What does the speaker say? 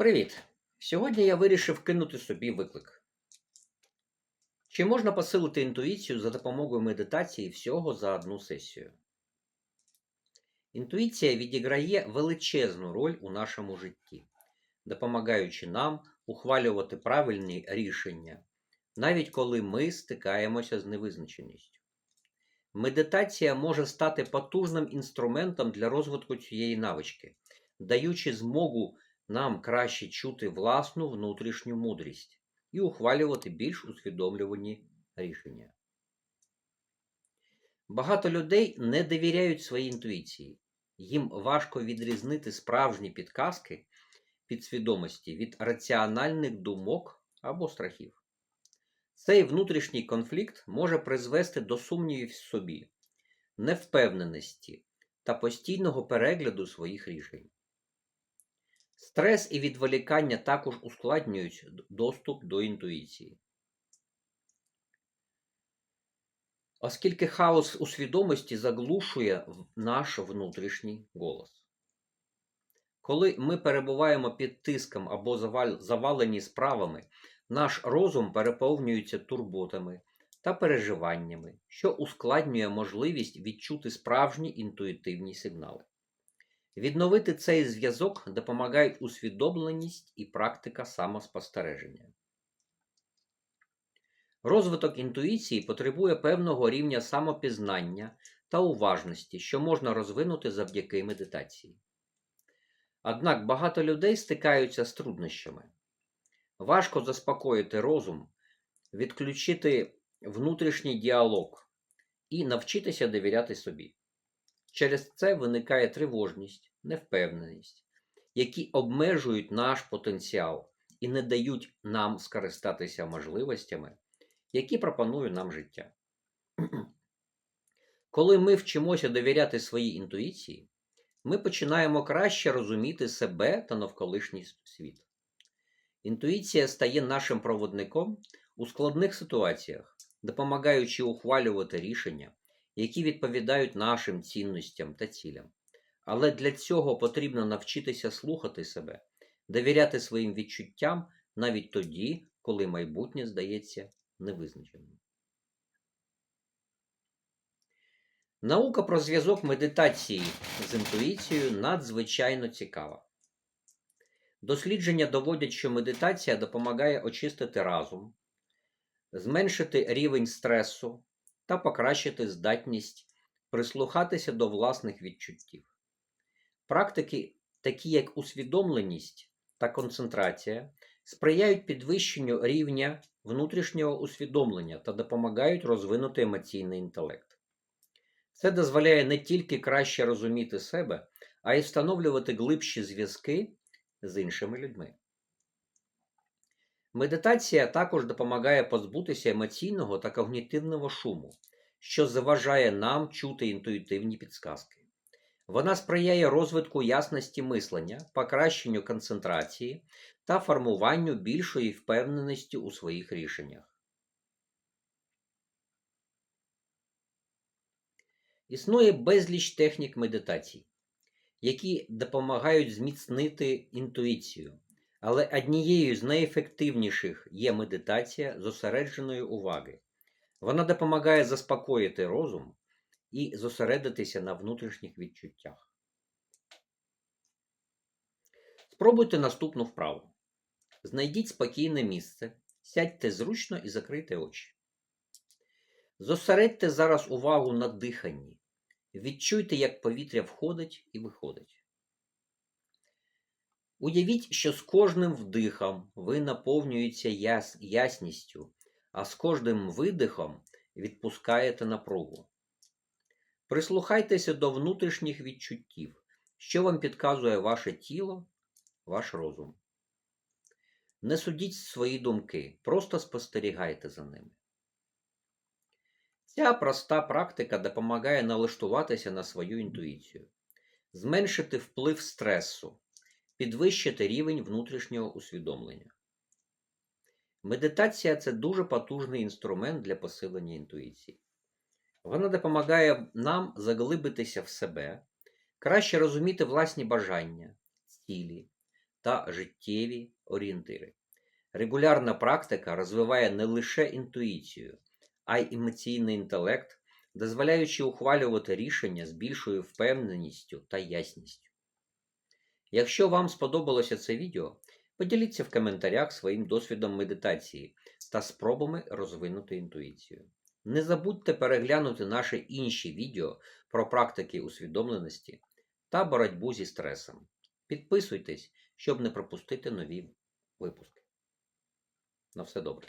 Привіт! Сьогодні я вирішив кинути собі виклик. Чи можна посилити інтуїцію за допомогою медитації всього за одну сесію? Інтуїція відіграє величезну роль у нашому житті, допомагаючи нам ухвалювати правильні рішення, навіть коли ми стикаємося з невизначеністю. Медитація може стати потужним інструментом для розвитку цієї навички, даючи змогу нам краще чути власну внутрішню мудрість і ухвалювати більш усвідомлювані рішення. Багато людей не довіряють своїй інтуїції. Їм важко відрізнити справжні підказки підсвідомості від раціональних думок або страхів. Цей внутрішній конфлікт може призвести до сумнівів в собі, невпевненості та постійного перегляду своїх рішень. Стрес і відволікання також ускладнюють доступ до інтуїції. Оскільки хаос у свідомості заглушує наш внутрішній голос. Коли ми перебуваємо під тиском або завалені справами, наш розум переповнюється турботами та переживаннями, що ускладнює можливість відчути справжні інтуїтивні сигнали. Відновити цей зв'язок допомагають усвідомленість і практика самоспостереження. Розвиток інтуїції потребує певного рівня самопізнання та уважності, що можна розвинути завдяки медитації. Однак багато людей стикаються з труднощами. Важко заспокоїти розум, відключити внутрішній діалог і навчитися довіряти собі. Через це виникає тривожність, невпевненість, які обмежують наш потенціал і не дають нам скористатися можливостями, які пропонує нам життя. Коли ми вчимося довіряти своїй інтуїції, ми починаємо краще розуміти себе та навколишній світ. Інтуїція стає нашим проводником у складних ситуаціях, допомагаючи ухвалювати рішення, які відповідають нашим цінностям та цілям. Але для цього потрібно навчитися слухати себе, довіряти своїм відчуттям навіть тоді, коли майбутнє здається невизначеним. Наука про зв'язок медитації з інтуїцією надзвичайно цікава. Дослідження доводять, що медитація допомагає очистити разум, зменшити рівень стресу та покращити здатність прислухатися до власних відчуттів. Практики, такі як усвідомленість та концентрація, сприяють підвищенню рівня внутрішнього усвідомлення та допомагають розвинути емоційний інтелект. Це дозволяє не тільки краще розуміти себе, а й встановлювати глибші зв'язки з іншими людьми. Медитація також допомагає позбутися емоційного та когнітивного шуму, що заважає нам чути інтуїтивні підсказки. Вона сприяє розвитку ясності мислення, покращенню концентрації та формуванню більшої впевненості у своїх рішеннях. Існує безліч технік медитацій, які допомагають зміцнити інтуїцію, але однією з найефективніших є медитація зосередженої уваги. Вона допомагає заспокоїти розум і зосередитися на внутрішніх відчуттях. Спробуйте наступну вправу. Знайдіть спокійне місце, сядьте зручно і закрийте очі. Зосередьте зараз увагу на диханні. Відчуйте, як повітря входить і виходить. Уявіть, що з кожним вдихом ви наповнюєтеся яс... ясністю, а з кожним видихом відпускаєте напругу. Прислухайтеся до внутрішніх відчуттів, що вам підказує ваше тіло, ваш розум. Не судіть свої думки, просто спостерігайте за ними. Ця проста практика допомагає налаштуватися на свою інтуїцію, зменшити вплив стресу, підвищити рівень внутрішнього усвідомлення. Медитація це дуже потужний інструмент для посилення інтуїції. Вона допомагає нам заглибитися в себе, краще розуміти власні бажання, цілі та життєві орієнтири. Регулярна практика розвиває не лише інтуїцію, а й емоційний інтелект, дозволяючи ухвалювати рішення з більшою впевненістю та ясністю. Якщо вам сподобалося це відео, поділіться в коментарях своїм досвідом медитації та спробами розвинути інтуїцію. Не забудьте переглянути наші інші відео про практики усвідомленості та боротьбу зі стресом. Підписуйтесь, щоб не пропустити нові випуски. На все добре.